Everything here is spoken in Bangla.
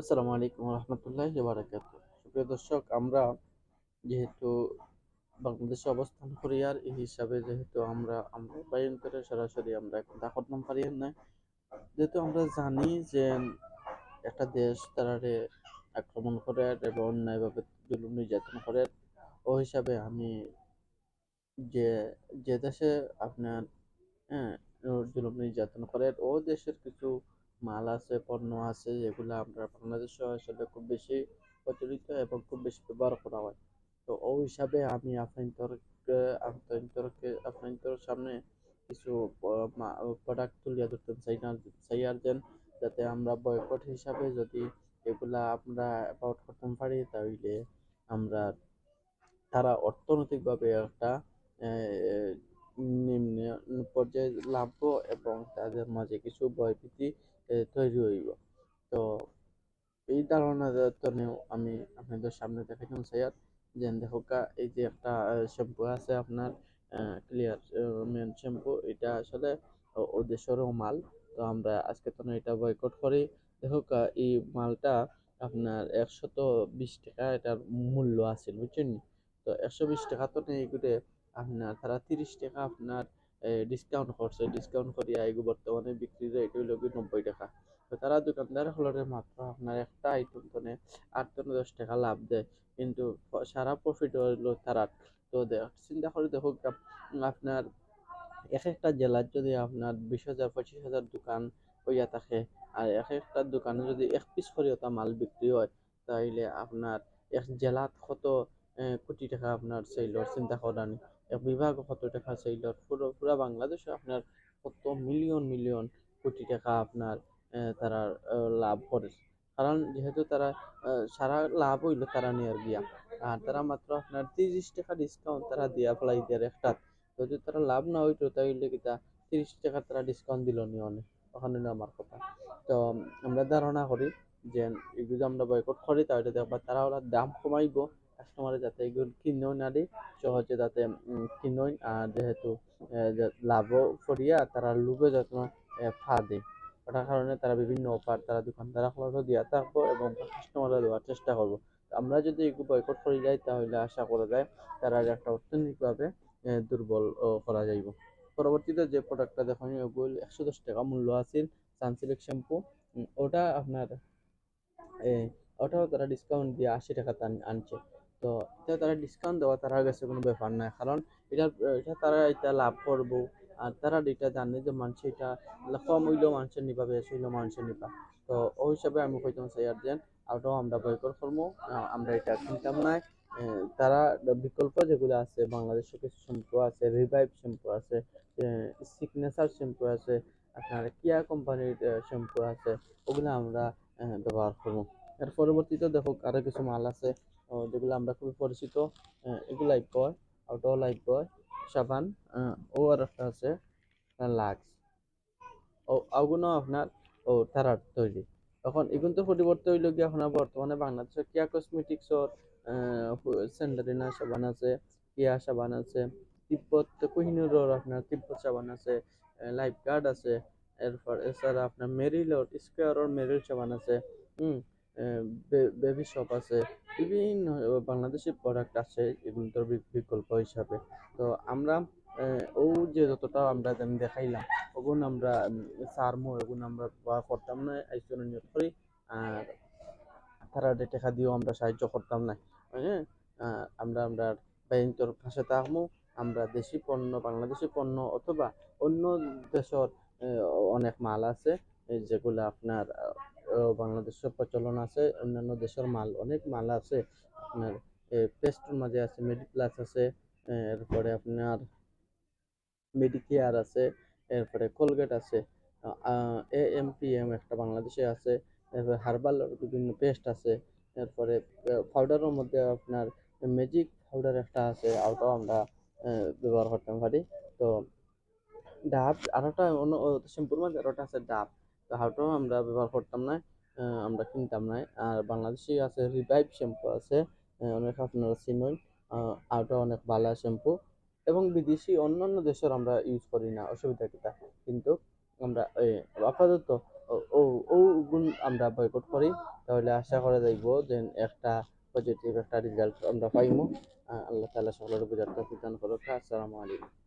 আসসালামু আলাইকুম রহমতুল্লাহ বারাকাত সুপ্রিয় দর্শক, আমরা যেহেতু বাংলাদেশে অবস্থান করি আর এই হিসাবে যেহেতু আমরা আমরা বাইন্তরে সরাসরি আমরা এখন তা করতাম পারি না যেহেতু আমরা জানি যে একটা দেশ তারারে আক্রমণ করে এবং অন্যায়ভাবে জুলুম নির্যাতন করে, ও হিসাবে আমি যে যে দেশে আপনার হ্যাঁ জুলুম নির্যাতন করে, ও দেশের কিছু মাল আছে, পণ্য আছে, যেগুলো আমরা বাংলাদেশে আসলে খুব বেশি প্রচলিত এবং খুব বেশি ব্যবহার করা হয়। তো ও হিসাবে আমি আপনাদেরকে আপনাদেরকে আপনাদের সামনে কিছু প্রোডাক্ট তুলিয়া ধরতে চাই না, চাই আর যেন যাতে আমরা বয়কট হিসাবে যদি এগুলা আমরা অ্যাবাউট করতে পারি তাহলে আমরা তারা অর্থনৈতিকভাবে একটা নিম্ন পর্যায়ে লাভব এবং তাদের মাঝে কিছু ভয়ভীতি তৈরি হইব। তো এই ধারণা নিয়েও আমি আপনাদের সামনে দেখাইলাম সাইয়াদ যে দেখোকা এই যে একটা শ্যাম্পু আছে আপনার ক্লিয়ার মেন শ্যাম্পু, এটা আসলে ওদেশেরও মাল। তো আমরা আজকে তো এটা বয়কট করি। দেখোকা এই মালটা আপনার একশত বিশ টাকা এটার মূল্য আছে, বুঝছেন তো একশো বিশ টাকা তো নেই আপনার, তারা তিরিশ টাকা আপনার ডিসকাউন্ট করছে। ডিসকাউন্ট করিয়া এগুলো বর্তমানে বিক্রি রেট হইল কি নব্বই টাকা। তো তারা দোকানদার হলরে মাত্র আপনার একটা আইটেম তনে আট থেকে দশ টাকা লাভ দেয়। কিন্তু সারা প্রফিট হইল তারা তো চিন্তা করে দেখো আপনার এক একটা জেলার যদি আপনার বিশ হাজার, পঁচিশ হাজার দোকান হইয়া থাকে, আর এক একটা দোকানে যদি এক পিস করে ওটা মাল বিক্রি হয়, তাইলে আপনার এক জেলাত কত কোটি টাকা আপনার সেলর চিন্তা করানি বিভাগ কত টাকা সেলর পুরো পুরো বাংলাদেশে আপনার কত মিলিয়ন মিলিয়ন কোটি টাকা আপনার তারা লাভ করে। কারণ যেহেতু তারা সারা লাভ হইল তারা নিয়ে গিয়া। আর তারা মাত্র আপনার তিরিশ টাকা ডিসকাউন্ট তারা দিয়া ফেলাই দেয় একটা। যদি তারা লাভ না হইতো তাইলে কিতা তিরিশ টাকা তারা ডিসকাউন্ট দিল নি অনেক। ওখানে আমার কথা। তো, আমরা ধারণা করি যে এগুলো আমরা বয়কট করি তাহলে দেখবা তারা ওরা দাম কমাইব। কাস্টমারে যাতে এগুলো কিনেও না দিই সহজে যাতে কিনোই আর যেহেতু লাভও করিয়া তারা লোভে যত্ন ফা দেয়। ওটার কারণে তারা বিভিন্ন অফার, তারা দোকানদারসকলকে দিয়া থাকব এবং কাস্টমাররা দেওয়ার চেষ্টা করব। আমরা যদি এগুলো বয়কট করে যাই, তাহলে আশা করা যায় তারা একটা অর্থনৈতিকভাবে দুর্বল করা যাইব। পরবর্তীতে যে প্রোডাক্টটা দেখুন ওগুলো একশো দশ টাকা মূল্য আছে সানসিল্ক শ্যাম্পু ওটা আপনার ওটাও তারা ডিসকাউন্ট দিয়ে আশি টাকা আনছে। তো এটা তারা ডিসকাউন্ট দেওয়া তারা কাছে কোনো ব্যাপার নাই। কারণ এটা এটা তারা এটা লাভ করব আর তারা এটা জানে যে মানুষ এটা কম হইলেও মানুষের নিবা বেশি হইলেও মানুষের নিবা। তো ওই হিসাবে আমি কইতাম চাই আর যেন ওটাও আমরা বয়কট করব আমরা এটা কিনতাম নাই তারা বিকল্প যেগুলো আছে, বাংলাদেশে কিছু শ্যাম্পু আছে রিভাইভ শ্যাম্পু আছে সিগনেচার শ্যাম্পু আছে আপনার কিয়া কোম্পানির শ্যাম্পু আছে, ওগুলো আমরা ব্যবহার করব এর পরবর্তীতে দেখো আরও কিছু মাল আছে যেগুলো আমরা খুবই পরিচিত এগুলো লাইফ বয় ওটাও লাইফ বয় সাবান ও আর একটা আছে লাক্স ও ওগুলো আপনার, ও, তারার তৈরি। এখন এগুলো তো পরিবর্তে হইল গিয়ে আপনার বর্তমানে বাংলাদেশের কিয়া কসমেটিক্সর স্যান্ডারিনা সাবান আছে কিয়া সাবান আছে, তিব্বত কোহিনুরর আপনার তিব্বত সাবান আছে লাইফ গার্ড আছে, এরপর এছাড়া আপনার মেরিলর স্কোয়ারর মেরিল সাবান আছে, হুম বেবি শপ আছে। বিভিন্ন বাংলাদেশি প্রোডাক্ট আছে এগুলোর বিকল্প হিসাবে। তো আমরা ও যে যতটা আমরা দেখাইলাম, ওগুন আমরা সারমো ওগুলো আমরা করতাম না আইসন নিয়োগ করি, আর তারা টাকা দিয়েও আমরা সাহায্য করতাম না। হ্যাঁ আমরা আমরা ব্যাংকের পাশে থাকব আমরা দেশি পণ্য, বাংলাদেশি পণ্য, অথবা অন্য দেশের অনেক মাল আছে যেগুলো আপনার বাংলাদেশের প্রচলন আছে, অন্যান্য দেশের মাল, অনেক মাল আছে আপনার পেস্টের মাঝে আছে, মেডিপ্লাস আছে এরপরে আপনার মেডিকেয়ার আছে, এরপরে কোলগেট আছে এ এম পি এম একটা বাংলাদেশে আছে, এরপরে হার্বাল বিভিন্ন পেস্ট আছে, এরপরে পাউডারের মধ্যে আপনার ম্যাজিক পাউডার একটা আছে, ওটাও আমরা ব্যবহার করতে পারি, তো ডাব আরোটা অন্য শ্যাম্পুর মধ্যে আরোটা আছে ডাব তো হাওটাও আমরা ব্যবহার করতাম না আমরা কিনতাম না। আর বাংলাদেশি আছে রিভাইভ শ্যাম্পু আছে অনেক আপনারা চিনুন ওটা অনেক ভালো শ্যাম্পু এবং বিদেশি অন্যান্য দেশের আমরা ইউজ করি না, অসুবিধা কিটা কিন্তু আমরা আপাতত ও- ও গুণ আমরা বয়কট করি। তাহলে আশা করা যাইব যে একটা পজিটিভ একটা রেজাল্ট আমরা পাইমু। আল্লাহ তাআলা সকলের বুঝার দান করুক। আসসালামু আলাইকুম।